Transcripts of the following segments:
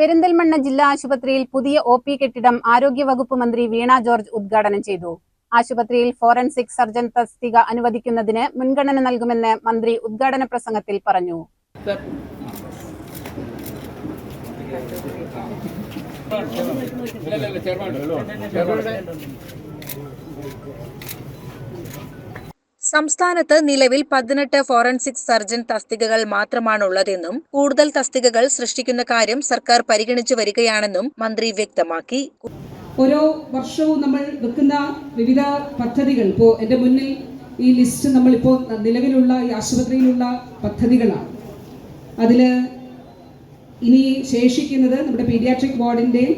പെരിന്തൽമണ്ണ ജില്ലാ ആശുപത്രിയിൽ പുതിയ ഒ പി കെട്ടിടം ആരോഗ്യവകുപ്പ് മന്ത്രി വീണ ജോർജ് ഉദ്ഘാടനം ചെയ്തു. ആശുപത്രിയിൽ ഫോറൻസിക് സർജൻ തസ്തിക അനുവദിക്കുന്നതിന് മുൻഗണന നൽകുമെന്ന് മന്ത്രി ഉദ്ഘാടന പ്രസംഗത്തിൽ പറഞ്ഞു. സംസ്ഥാനത്ത് നിലവിൽ പതിനെട്ട് ഫോറൻസിക് സർജൻ തസ്തികകൾ മാത്രമാണുള്ളതെന്നും കൂടുതൽ തസ്തികകൾ സൃഷ്ടിക്കുന്ന കാര്യം സർക്കാർ പരിഗണിച്ചു വരികയാണെന്നും മന്ത്രി വ്യക്തമാക്കി. ഓരോ വർഷവും നമ്മൾ വെക്കുന്ന വിവിധ പദ്ധതികൾ ഇപ്പോൾ എന്റെ മുന്നിൽ ഈ ലിസ്റ്റ് നമ്മളിപ്പോൾ നിലവിലുള്ള ഈ ആശുപത്രിയിലുള്ള പദ്ധതികളാണ്. അതിൽ ഇനി ശേഷിക്കുന്നത് നമ്മുടെ പീഡിയാട്രിക് വാർഡിന്റെയും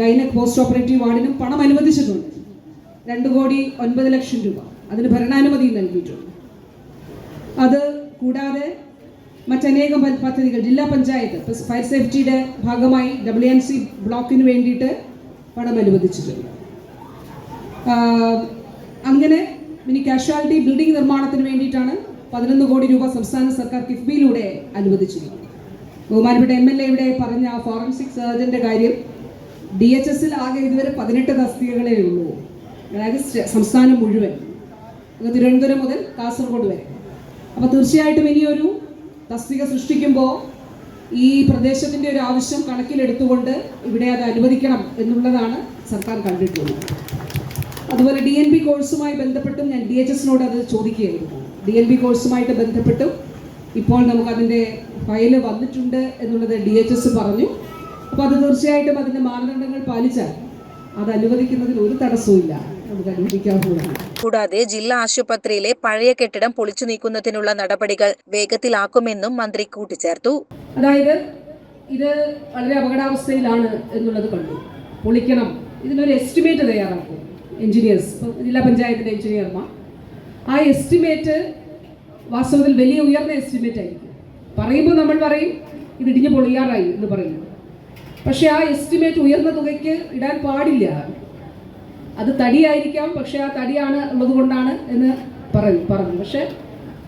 ഗൈനക് പോസ്റ്റ് ഓപ്പറേറ്റീവ് വാർഡിനും പണം അനുവദിച്ചിട്ടുണ്ട്. രണ്ട് കോടി ഒൻപത് ലക്ഷം രൂപ. അതിന് ഭരണാനുമതി നൽകിയിട്ടുണ്ട് അത് കൂടാതെ മറ്റനേകം പദ്ധതികൾ ജില്ലാ പഞ്ചായത്ത് ഫയർ സേഫ്റ്റിയുടെ ഭാഗമായി ഡബ്ല്യു എൻ സി ബ്ലോക്കിന് വേണ്ടിയിട്ട് പണം അനുവദിച്ചിട്ടുണ്ട്. അങ്ങനെ ഇനി കാഷ്വാലിറ്റി ബിൽഡിംഗ് നിർമ്മാണത്തിന് വേണ്ടിയിട്ടാണ് പതിനൊന്ന് കോടി രൂപ സംസ്ഥാന സർക്കാർ കിഫ്ബിയിലൂടെ അനുവദിച്ചിരിക്കുന്നത്. ബഹുമാനപ്പെട്ട എം എൽ എ ഇവിടെ പറഞ്ഞ ഫോറൻസിക് സർജന്റെ കാര്യം ഡി എച്ച് എസിൽ ആകെ ഇതുവരെ പതിനെട്ട് തസ്തികകളേ ഉള്ളൂ. അതായത് സംസ്ഥാനം മുഴുവൻ. തിരുവനന്തപുരം മുതൽ കാസർഗോഡ് വരെ. അപ്പോൾ തീർച്ചയായിട്ടും ഇനിയൊരു തസ്തിക സൃഷ്ടിക്കുമ്പോൾ ഈ പ്രദേശത്തിന്റെ ഒരു ആവശ്യം കണക്കിലെടുത്തുകൊണ്ട് ഇവിടെ അത് അനുവദിക്കണം എന്നുള്ളതാണ് സർക്കാർ കണ്ടിട്ടുള്ളത്. അതുപോലെ ഡി എൻ ബി കോഴ്സുമായി ബന്ധപ്പെട്ടും ഞാൻ ഡി എച്ച് എസിനോട് അത് ചോദിക്കുകയായിരുന്നു. ഡി എൻ ബി കോഴ്സുമായിട്ട് ബന്ധപ്പെട്ടും ഇപ്പോൾ നമുക്കതിന്റെ ഫയൽ വന്നിട്ടുണ്ട് എന്നുള്ളത് ഡി എച്ച് എസ് പറഞ്ഞു. അപ്പോൾ അത് തീർച്ചയായിട്ടും അതിന്റെ മാനദണ്ഡങ്ങൾ പാലിച്ചാൽ അത് അനുവദിക്കുന്നതിൽ ഒരു തടസ്സവും ഇല്ല നമുക്ക് അനുവദിക്കാവുന്നതാണ്. കൂടാതെ ജില്ലാ ആശുപത്രിയിലെ പഴയ കെട്ടിടം പൊളിച്ചു നീക്കുന്നതിനുള്ള നടപടികൾ വേഗത്തിലാക്കുമെന്നും മന്ത്രി കൂട്ടിച്ചേർത്തു. അതായത് ഇത് വളരെ അപകടാവസ്ഥയിലാണ് എന്നുള്ളത് കണ്ടു. പൊളിക്കണം. ഇതിനൊരു എസ്റ്റിമേറ്റ് തയ്യാറാക്കും. എഞ്ചിനീയേഴ്സ് ജില്ലാ പഞ്ചായത്തിന്റെ എഞ്ചിനീയർമാർ. ആ എസ്റ്റിമേറ്റ് വാസ്തവത്തിൽ വലിയ ഉയർന്ന എസ്റ്റിമേറ്റ് ആയിരിക്കും. പറയുമ്പോൾ നമ്മൾ പറയും ഇത് ഇടിഞ്ഞു പൊളിയാറായി എന്ന് പറയുന്നു പക്ഷേ ആ എസ്റ്റിമേറ്റ് ഉയർന്ന തുകയ്ക്ക് ഇടാൻ പാടില്ല. അത് തടിയായിരിക്കാം പക്ഷേ ആ തടിയാണ് ഉള്ളത് കൊണ്ടാണ് എന്ന് പറഞ്ഞു പറഞ്ഞു. പക്ഷെ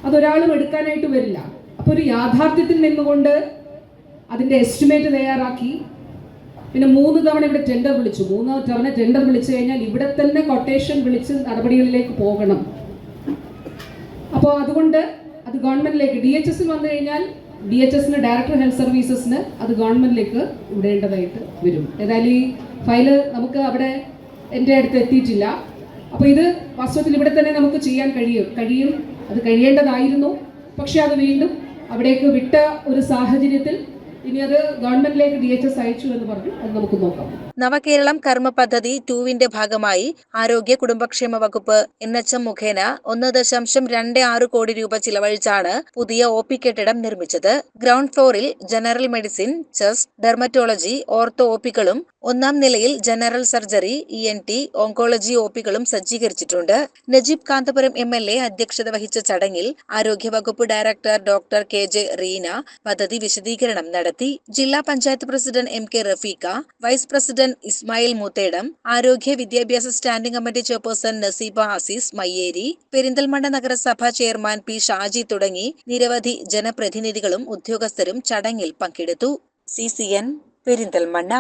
അതൊരാളും എടുക്കാനായിട്ട് വരില്ല. അപ്പോൾ ഒരു യാഥാർത്ഥ്യത്തിൽ നിന്നുകൊണ്ട് അതിന്റെ എസ്റ്റിമേറ്റ് തയ്യാറാക്കി. പിന്നെ മൂന്ന് തവണ ഇവിടെ ടെൻഡർ വിളിച്ചു. മൂന്ന് തവണ ടെൻഡർ വിളിച്ചു കഴിഞ്ഞാൽ ഇവിടെ തന്നെ കൊട്ടേഷൻ വിളിച്ച് നടപടികളിലേക്ക് പോകണം. അപ്പോൾ അതുകൊണ്ട് അത് ഗവൺമെന്റിലേക്ക് ഡി എച്ച് എസിൽ വന്നു കഴിഞ്ഞാൽ ഡി എച്ച് എസിന് ഡയറക്ടർ ഹെൽത്ത് സർവീസസിന് അത് ഗവൺമെന്റിലേക്ക് വിടേണ്ടതായിട്ട് വരും. ഏതായാലും ഈ ഫയൽ നമുക്ക് അവിടെ എന്റെ അടുത്ത് എത്തിയിട്ടില്ല. അപ്പോൾ ഇത് വാസ്തവത്തിൽ ഇവിടെ തന്നെ നമുക്ക് ചെയ്യാൻ കഴിയും കഴിയും. അത് കഴിയേണ്ടതായിരുന്നു. പക്ഷേ അത് വീണ്ടും അവിടേക്ക് വിട്ട ഒരു സാഹചര്യത്തിൽ ഇനി അത് ഗവൺമെന്റിലേക്ക് ഡി എച്ച് എസ് അയച്ചു എന്ന് പറഞ്ഞു. അത് നമുക്ക് നോക്കാം. നവകേരളം കർമ്മ പദ്ധതി ടൂവിന്റെ ഭാഗമായി ആരോഗ്യ കുടുംബക്ഷേമ വകുപ്പ് എൻ എച്ച് എം മുഖേന ഒന്ന് ദശാംശം രണ്ട് ആറ് കോടി രൂപ ചിലവഴിച്ചാണ് പുതിയ ഒ പി കെട്ടിടം നിർമ്മിച്ചത്. ഗ്രൗണ്ട് ഫ്ലോറിൽ general medicine chest dermatology ortho O പികളും ഒന്നാം നിലയിൽ general surgery E N T oncology O പികളും സജ്ജീകരിച്ചിട്ടുണ്ട്. Najeeb Kanthapuram M L A അധ്യക്ഷത വഹിച്ച ചടങ്ങിൽ ആരോഗ്യവകുപ്പ് director doctor K J Reena പദ്ധതി വിശദീകരണം നടത്തി. ജില്ലാ panchayat president M K Rafeeqa vice president Ismail Muthedam ആരോഗ്യ വിദ്യാഭ്യാസ standing committee chairperson Naseeba Hasees Mayyeri Perinthalmanna നഗരസഭ ചെയർമാൻ പി ഷാജി തുടങ്ങി നിരവധി ജനപ്രതിനിധികളും ഉദ്യോഗസ്ഥരും ചടങ്ങിൽ പങ്കെടുത്തു. C C N Perinthalmanna.